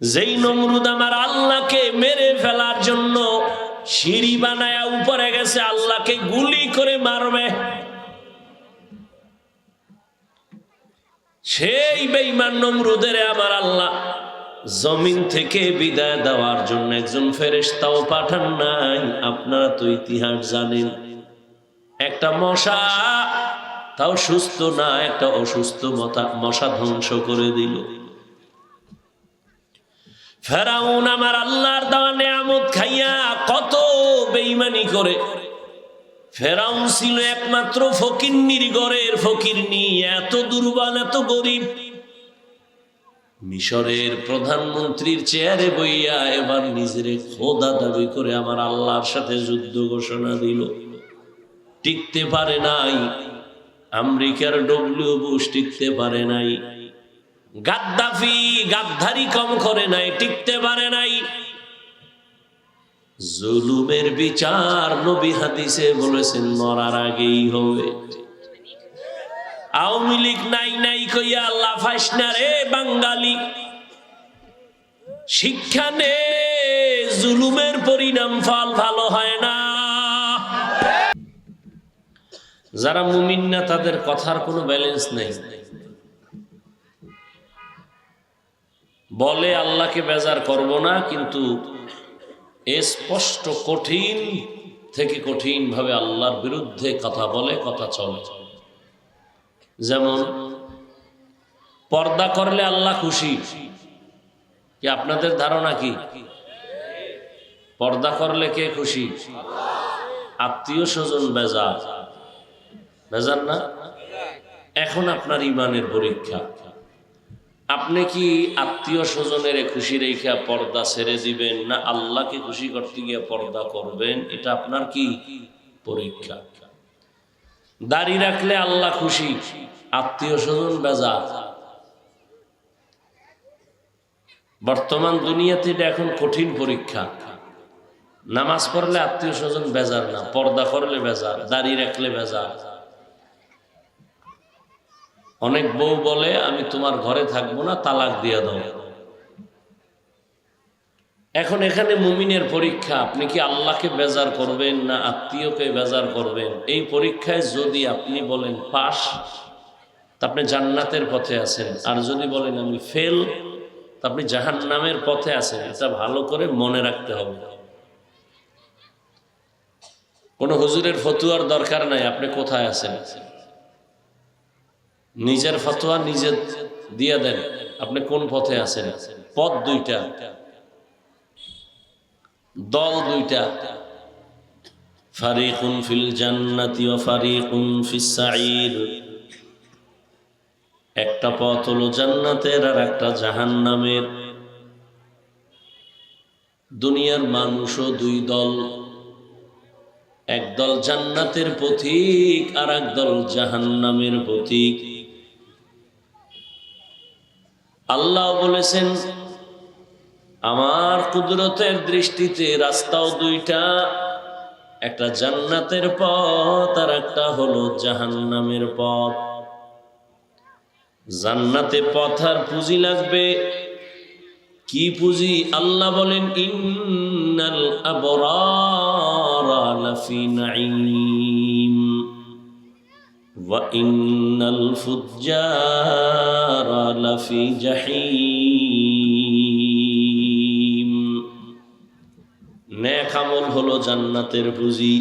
যেই নমরুদ আমার আল্লাহকে মেরে ফেলার জন্য সিঁড়ি বানায়া উপরে গেছে, আল্লাহকে গুলি করে মারবে। সেই বেইমান নমরুদের আমার আল্লাহ জমিন থেকে বিদায় দেওয়ার জন্য একজন ফেরেশতাও পাঠান নাই। আপনারা তো ইতিহাস জানেন, একটা মশা তাও সুস্থ না, একটা অসুস্থ মশা ধ্বংস করে দিল। ফেরাউন আমার আল্লাহর দেওয়া নেয়ামত খাইয়া কত বেইমানি করে। ফেরাউন ছিল একমাত্র ফকিন্নির গড়ের ফকিরনি এত দুর্বল, এত গরিব। মিশরের প্রধানমন্ত্রীর চেয়ারে বইয়া এবার নিজের খোদা দাবি করে আমার আল্লাহর সাথে যুদ্ধ ঘোষণা দিল। টিকতে পারে নাই, আমেরিকার ডব্লিউ বুশ টিকতে পারে নাই। গাদ্দাফি, গাদ্দারি কম করে নাই, টিকতে পারে নাই। জুলুমের বিচার নবী হাদিসে বলেছেন, মরার আগেই হবে। আওয়ামী লীগ নাই নাই কইয়া আল্লাহ ফাইস না রে বাঙালি। শিক্ষা নে, জুলুমের পরিণাম ফল ভালো হয় না। যারা মুমিন না, তাদের কথার কোনো ব্যালেন্স নেই। বলে, আল্লাহকে বেজার করব না, কিন্তু এ স্পষ্ট কঠিন থেকে কঠিন ভাবে আল্লাহর বিরুদ্ধে কথা বলে, কথা চলে। যেমন, পর্দা করলে আল্লাহ খুশি। কি আপনাদের ধারণা কি? পর্দা করলে কে খুশি? আত্মীয় স্বজন বেজার। বেজার না? এখন আপনার ইমানের পরীক্ষা। আপনি কি আত্মীয় স্বজনের খুশি রেখা পর্দা ছেড়ে দিবেন না আল্লাহকে খুশি করতে গিয়ে পর্দা করবেন? এটা আপনার কি পরীক্ষা? দাড়ি রাখলে আল্লাহ খুশি, আত্মীয় স্বজন বেজা বর্তমান দুনিয়াতে এটা এখন কঠিন পরীক্ষা। নামাজ পড়লে আত্মীয় স্বজন বেজার না, পর্দা করলে বেজার, দাড়ি রাখলে বেজার। অনেক বউ বলে, আমি তোমার ঘরে থাকব না, তালাক দিয়ে দাও। এখন এখানে মুমিনের পরীক্ষা, আপনি কি আল্লাহকে বেজার করবেন না আত্মীয়কে বেজার করবেন? এই পরীক্ষায় যদি আপনি বলেন পাশ, তা আপনি জান্নাতের পথে আছেন। আর যদি বলেন আমি ফেল, তা আপনি জাহান নামের পথে আছেন। এটা ভালো করে মনে রাখতে হবে। কোনো হুজুরের ফতুয়ার দরকার নাই, আপনি কোথায় আছেন? নিজের ফতোয়া নিজে দিয়ে দেন। আপনি কোন পথে আছেন? পথ দুইটা। দল দুইটা। ফারিকুন ফিল জান্নাতি ও ফারিকুন একটা পথ হলো জান্নাতের আর একটা জাহান্নামের। দুনিয়ার মানুষও দুই দল। একদল জান্নাতের পথিক আর একদল জাহান্নামের পথিক আল্লাহ বলেছেন, আমার কুদরতের দৃষ্টিতে রাস্তাও দুইটা, একটা জান্নাতের পথ আর একটা হলো জাহান্নামের পথ। জান্নাতে পথ আর পুঁজি লাগবে। কি পুঁজি? আল্লাহ বলেন, ইন্নাল আবরারা লাফি নাঈম। وإن الفجار لفي جحيم নেক আমল হলো জান্নাতের পুঁজি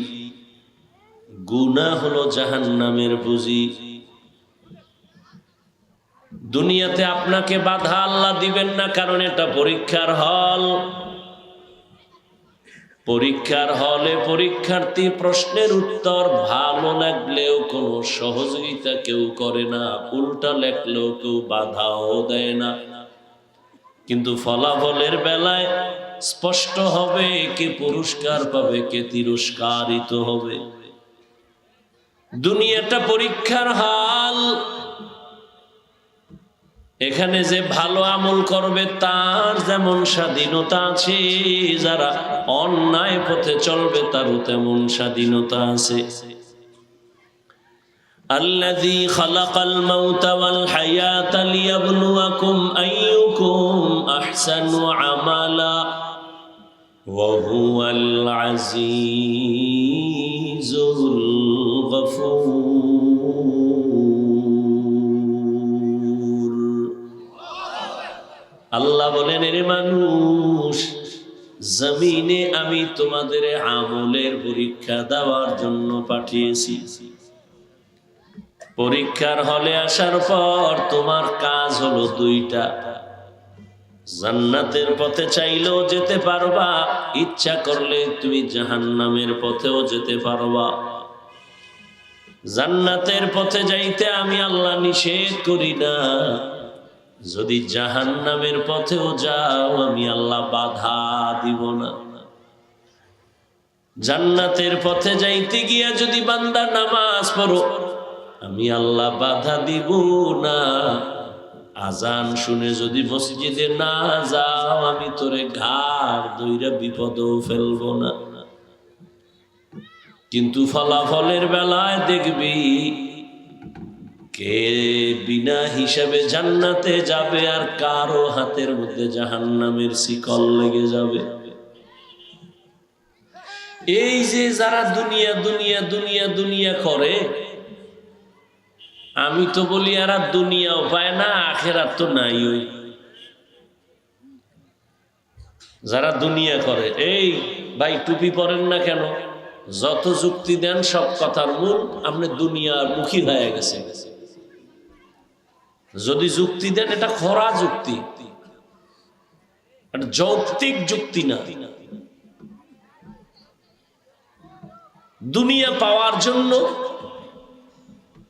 গুনাহ হলো জাহান্নামের পুঁজি দুনিয়াতে আপনাকে বাধা আল্লাহ দিবেন না কারণ এটা পরীক্ষার হল পরীক্ষার হলে পরীক্ষার্থী প্রশ্নের উত্তর ভালো লাগলেও কোনো সহযোগিতা কেউ করে না, উল্টা লেখলেও কেউ বাধাও দেয় না। কিন্তু ফলাফলের বেলায় স্পষ্ট হবে কে পুরস্কার পাবে, কে তিরস্কারিত হবে। দুনিয়াটা পরীক্ষার হাল এখানে যে ভালো আমল করবে তার যেমন স্বাধীনতা আছে যারা অন্যায় পথে চলবে তারও তেমন স্বাধীনতা আছে الذي خلق الموت والحياة ليبلوكم أيكم أحسن عملا وهو العزيز الغفور আল্লাহ বলেন, এর মানুষ, জমিনে আমি তোমাদের আমলের পরীক্ষা দেওয়ার জন্য পাঠিয়েছি। পরীক্ষার হলে আসার পর তোমার কাজ হলো দুইটা। জান্নাতের পথে চাইলেও যেতে পারবা, ইচ্ছা করলে তুমি জাহান্নামের পথেও যেতে পারবা। জান্নাতের পথে যাইতে আমি আল্লাহ নিষেধ করি না। যদি জাহান্নামের পথেও যাও, আমি আল্লাহ বাধা দিব না। জান্নাতের পথে যাইতে গিয়া যদি বান্দা নামাজ পড়ো, আমি আল্লাহ বাধা দিব না। আজান শুনে যদি মসজিদে না যাও, আমি তোরে ঘাড় দইরা বিপদও ফেলব না। কিন্তু ফলাফলের বেলায় দেখবি কে বিনা হিসাবে জান্নাতে যাবে আর কারও হাতের মধ্যে জাহান্নামের শিকল লেগে যাবে? এই যে যারা দুনিয়া দুনিয়া দুনিয়া দুনিয়া করে, আমি তো বলি, আর দুনিয়াও পায় না, আখেরাত তো নাই ওই। যারা দুনিয়া করে, এই ভাই, টুপি পরেন না কেন? যত যুক্তি দেন, সব কথার মূল আপনি দুনিয়ার মুখী হয়ে গেছে যদি যুক্তি দেন, এটা খরা যুক্তি। যৌক্তিক যুক্তি না। দুনিয়া পাওয়ার জন্য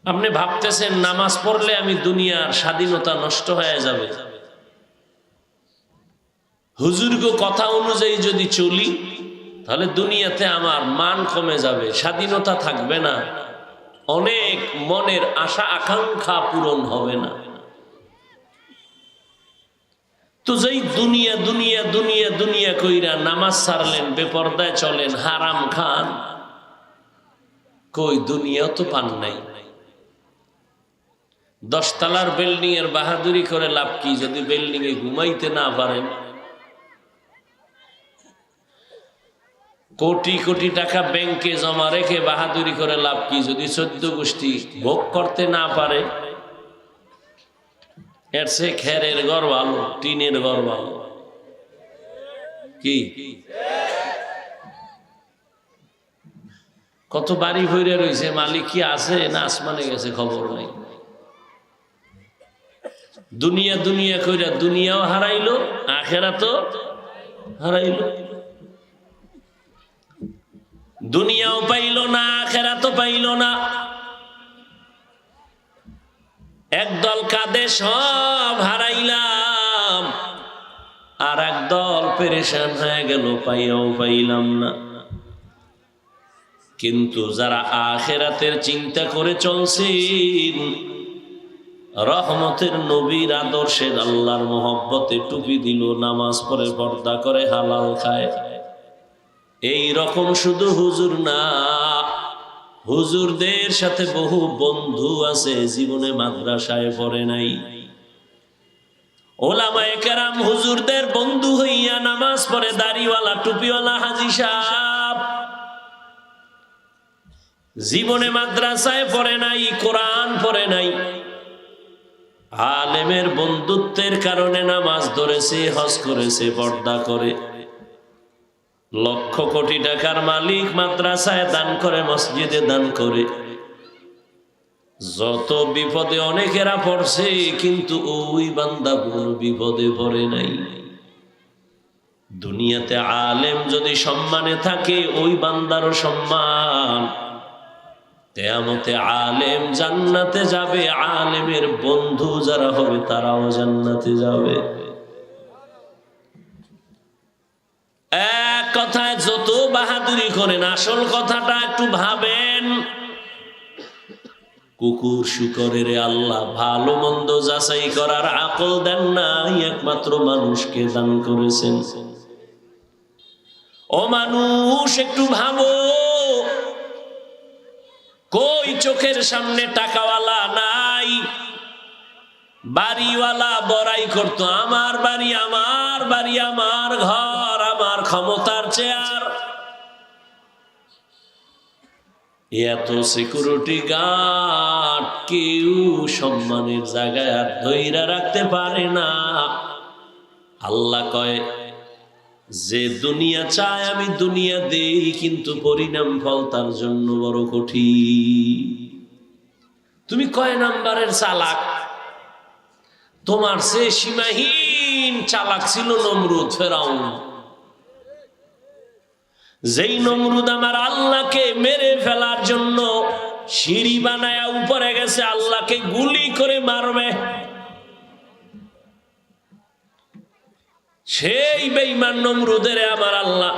আপনি ভাবতেছেন, নামাজ পড়লে আমি দুনিয়ার স্বাধীনতা নষ্ট হয়ে যাবে। হুজুর্গ কথা অনুযায়ী যদি চলি, তাহলে দুনিয়াতে আমার মান কমে যাবে, স্বাধীনতা থাকবে না। অনেক মনের আশা, আকাঙ্ক্ষা পূরণ হবে না। তো যেই দুনিয়া দুনিয়া দুনিয়া দুনিয়া কইরা নামাজ সারলেন, বেপর্দায় চলেন, হারাম খান। কই দুনিয়া তো পান নাই। দশতলার বিল্ডিং এর বাহাদুরি করে লাভ কি, যদি বিল্ডিং এ ঘুমাইতে না পারেন? কোটি কোটি টাকা ব্যাংকে জমা রেখে বাহাদুরি করে লাভ কি, যদি চোদ্দ গোষ্ঠী ভোগ করতে না পারে? এর খেরের ঘর ভালো টিনের ঘর ভালো কি? কত বাড়ি ভরে রয়েছে মালিক কি আছে না আসমানে গেছে খবর নাই। দুনিয়া দুনিয়া কইরা দুনিয়াও হারাইলো আখেরা তো হারাইলো। দুনিয়াও পাইল না আখেরা তো পাইল না। একদল কাঁদে, সব হারাইলাম। আর একদল পেরেশান হয়ে গেল, পাইয়াও পাইলাম না। কিন্তু যারা আখেরাতের চিন্তা করে চলছেন, রহমতের নবীর আদর্শের আল্লাহর মোহব্বতে টুপি দিল, নামাজ পড়ে পর্দা করে হালাল খায়। এই রকম শুধু হুজুর না হুজুরদের সাথে বহু বন্ধু আছে, জীবনে মাদ্রাসায় পড়ে নাই। ওলামায়ে কেরাম হুজুরদের বন্ধু হইয়া নামাজ পড়ে দাড়িওয়ালা, টুপিওয়ালা হাজি জীবনে মাদ্রাসায় পড়ে নাই, কোরআন পড়ে নাই। আলেমের বন্ধুত্বের কারণে নামাজ ধরেছে, হজ করেছে, পর্দা করে। লক্ষ কোটি টাকার মালিক মাদ্রাসায় দান করে, মসজিদে দান করে। যত বিপদে অনেকেরা পড়ছে, কিন্তু ওই বান্দা কোন বিপদে পড়ে নাই। দুনিয়াতে আলেম যদি সম্মানে থাকে, ওই বান্দারও সম্মান। তেয়ামতে আলেম জান্নাতে যাবে, আলেমের বন্ধু যারা হবে, তারাও জান্নাতে যাবে। এক কথায় যত বাহাদুরি করেন, আসল কথাটা একটু ভাবেন। কুকুর শুকরের আল্লাহ, ভালো মন্দ যাচাই করার আকল দেন নাই, একমাত্র মানুষকে দান করেছেন। ও মানুষ, একটু ভাবো। কই চোখের সামনে টাকাওয়ালা নাই? বাড়িওয়ালা বড়াই করতো, আমার বাড়ি আমার বাড়ি, আমার ঘর। ক্ষমতার চেয়ার। এত সিকিউরিটি গার্ড কেউ সম্মানের জায়গায় আর ধৈরা রাখতে পারে না। আল্লাহ কয়, যে দুনিয়া চায় আমি দুনিয়া দেই, কিন্তু পরিণাম ফল তার জন্য বড় কঠিন। তুমি কয় নাম্বারের চালাক? তোমার সে সীমাহীন চালাক ছিল নমরুদ ফেরাউন। যেই নমরুদ আমার আল্লাহকে মেরে ফেলার জন্য সিঁড়ি বানায়া উপরে গেছে, আল্লাহকে গুলি করে মারবে। সেই বেঈমান নমরুদের আমার আল্লাহ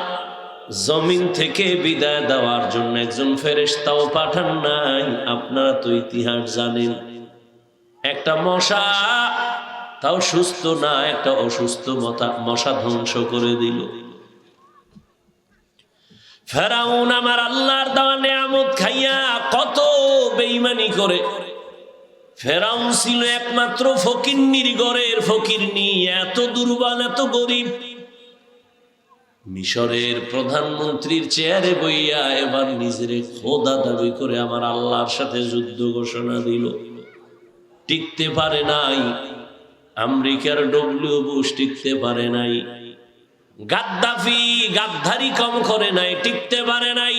জমিন থেকে বিদায় দেওয়ার জন্য একজন ফেরেশতাও পাঠান নাই। আপনারা তো ইতিহাস জানেন, একটা মশা তাও সুস্থ না, একটা অসুস্থ মশা ধ্বংস করে দিল। ফেরাউন আমার আল্লাহর দেওয়া নেয়ামত খাইয়া কত বেইমানি করে। ফেরাউন ছিল একমাত্র ফকিন্নির গড়ের ফকিরনি এত দুর্বল, এত গরিব। মিশরের প্রধানমন্ত্রীর চেয়ারে বইয়া এবার নিজের খোদা দাবি করে আমার আল্লাহর সাথে যুদ্ধ ঘোষণা দিল। টিকতে পারে নাই, আমেরিকার ডব্লিউ বুশ টিকতে পারে নাই। গাদ্দাফি, গাদ্দারি কম করে নাই, টিকতে পারে নাই।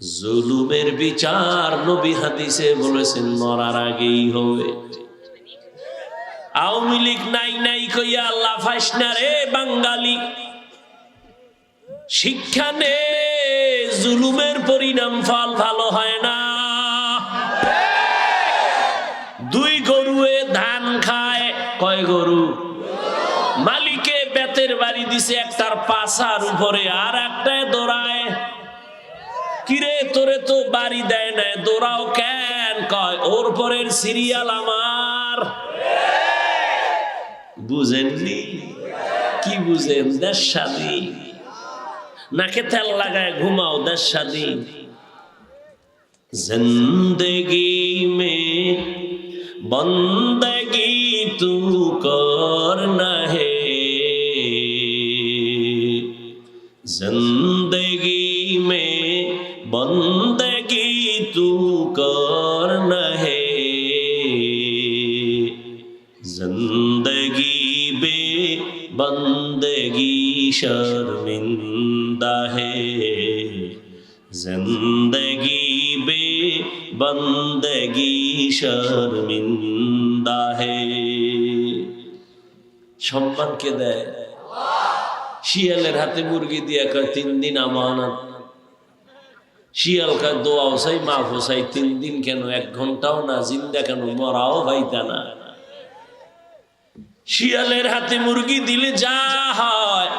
জুলুমের বিচার নবী হাদিসে বলেছেন, মরার আগেই হবে। আওয়ামী লীগ নাই নাই কইয়া আল্লাহ ফাইসনা রে বাঙ্গালি শিক্ষা নে, জুলুমের পরিণাম ফল ভালো হয় না। একটার পাশার উপরে আর একটায় দৌড়ায় কিরে তোরে তো বাড়ি দেয় না দৌড়াও কেন কয় ওর পরের সিরিয়াল আমার বুঝেননি কি বুঝেন দেশ স্বাধীন নাকে তেল লাগায় ঘুমাও দেশ স্বাধীন जिंदगी में बंदगी तू करना है जिंदगी में बंदगी तू करना है जिंदगी बे बंदगी शर्मिंदा है जिंदगी बे बंदगी शर्मिंदा है সম্মানকে দেয় শিয়ালের হাতে মুরগি দিয়ে কয়, তিন দিন আমানত। শিয়াল কয়, দোয়া হোসাই মা হোসাই, তিন দিন কেন? এক ঘন্টাও না, জিন্দা কেন? মরাও ভাইতা না। শিয়ালের হাতে মুরগি দিলে যা হয়,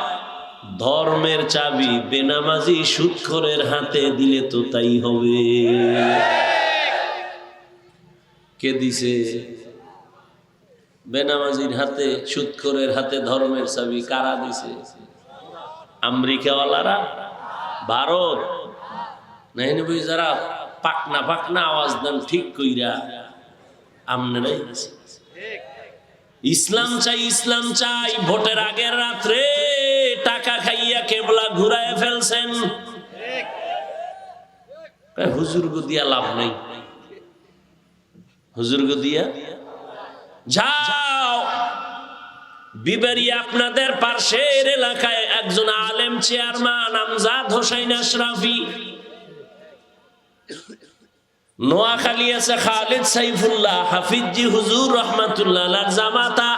ধর্মের চাবি, বেনামাজি সুৎখরের হাতে দিলে তো তাই হবে। কে দিছে? বেনামাজির হাতে, সুৎখরের হাতে ধর্মের চাবি, কারা দিছে? আমেরিকাওয়ালারা, ভারত যারা পাকনা পাকনা আওয়াজ দেন, ঠিক কইরা দিছে ইসলাম চাই ইসলাম চাই, ভোটের আগের রাত্রে টাকা খাইয়া কেবলা ঘুরায় ফেলছেন। হুজুর দিয়া লাভ নাই। হুজুর দিয়া? যাও। আপনাদের পার্শ্বের এলাকায় একজন আলেম চেয়ারম্যান আমজাদ হোসাইন আশরাফি। নোয়াখালী আছে খালিদ সাইফুল্লাহ, হাফিজি হুজুর জামাতা।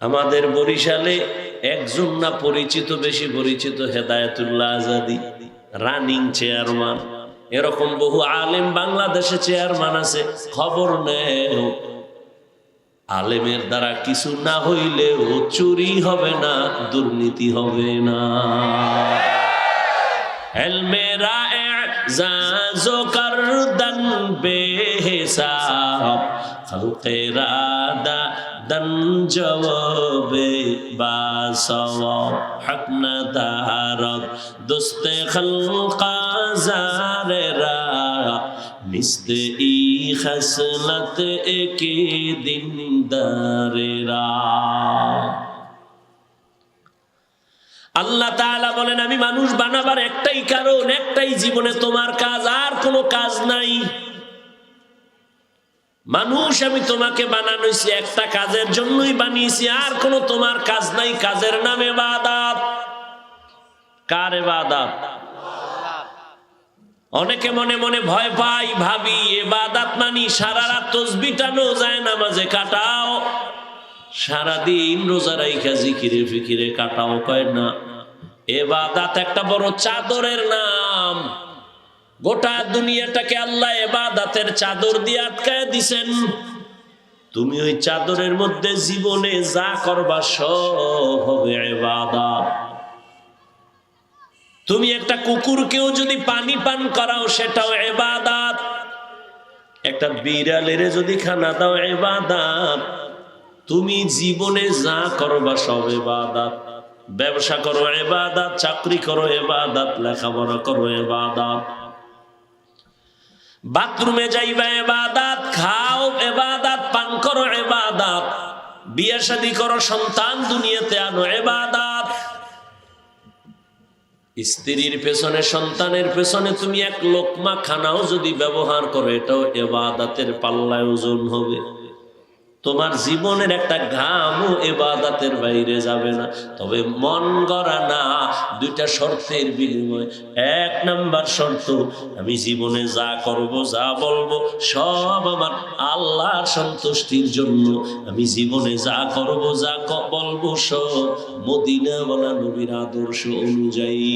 আমাদের বরিশালে একজন না পরিচিত, বেশি পরিচিত হেদায়তুল্লাহ আজাদি, রানিং চেয়ারম্যান। এরকম বহু আলেম বাংলাদেশে চেয়ারম্যান আছে, খবর নেও। আলেমের দ্বারা কিছু না হইলেও চুরি হবে না, দুর্নীতি হবে না। এলমেরা জাজো কর দন দা দোস্তে খলকা জারে রা নিস্ত ই খসলত একে দিন আল্লাহ তালা বলেন, আমি মানুষ বানাবার একটাই কারণ, একটাই জীবনে তোমার কাজ, আর কোনো কাজ নাই। মানুষ আমি তোমাকে বানানোছি একটা কাজের জন্যই বানিয়েছি, আর কোনো তোমার কাজ নাই, কাজের নামে বাদাত কার বাদাত অনেকে মনে মনে ভয় পাই ভাবি এ বাদাত মানি সারা রাত তসবি টানো যায়, নামাজে কাটাও। সারাদিন রোজা রাইখা জিকিরে ফিকিরে কাটাও, কয় না। এ বাদাত একটা বড় চাদরের নাম। গোটা দুনিয়াটাকে আল্লাহ এবাদাতের চাদর দিয়ে আটকায় দিছেন। তুমি ওই চাদরের মধ্যে জীবনে যা করবা সব হবে এবাদাত। তুমি একটা কুকুরকেও যদি পানি পান করাও, সেটাও এবাদাত। একটা বিড়ালের যদি খানা দাও, এবাদাত। তুমি জীবনে যা করবা সব এবাদাত। ব্যবসা করো, এবাদাত। চাকরি করো, এবাদাত। লেখাপড়া করো, এবাদাত। বাথরুমে যাইবা, এবাদাত। খাও, এবাদাত। পান করো, এবাদাত। বিয়ে শাদী করো, সন্তান দুনিয়াতে আনো, এবাদাত। স্ত্রীর পেছনে, সন্তানের পেছনে তুমি এক লোকমা খানাও যদি ব্যবহার করো, এটাও এবাদাতের পাল্লায় ওজন হবে। তোমার জীবনের একটা ঘামও এবাদাতের বাইরে যাবে না। তবে মন গড়া না, দুইটা শর্তের বিনিময়। এক নাম্বার শর্ত, আমি জীবনে যা করব, যা বলব, সব আমার আল্লাহর সন্তুষ্টির জন্য আমি জীবনে যা করব, যা বলব সব মদিনা বলা নবীর আদর্শ অনুযায়ী।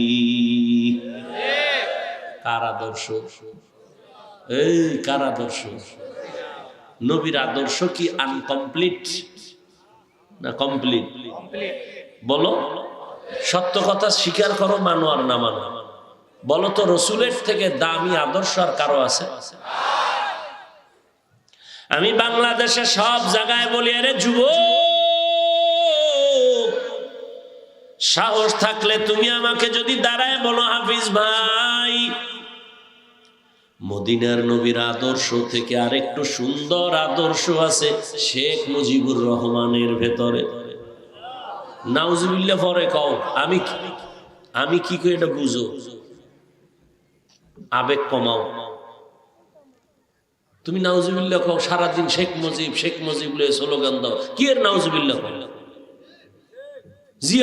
কার আদর্শ? এই কার আদর্শ? নবীর আদর্শ কি আনকমপ্লিট না কমপ্লিট? বলো। সত্য কথা স্বীকার করো, মানো আর না মানো। বলো তো, রসুলের থেকে দামি আদর্শ আর কারও আছে? আমি বাংলাদেশে সব জায়গায় বলি, আরে যুব সাহস থাকলে তুমি আমাকে যদি দাঁড়ায় বলো, হাফিজ ভাই। মদিনার নবীর আদর্শ থেকে আরেকটু সুন্দর আদর্শ আছে শেখ মুজিবুর রহমানের ভেতরে। নাউজুবিল্লা পরে কও, আমি আমি কি করে এটা বুঝো? আবেগ কমাও। তুমি নাউজুবিল্লা কও, সারাদিন শেখ মুজিব শেখ মুজিব লয়ে স্লোগান দাও। কি এর নাউজুবিল্লা কও? জিয়া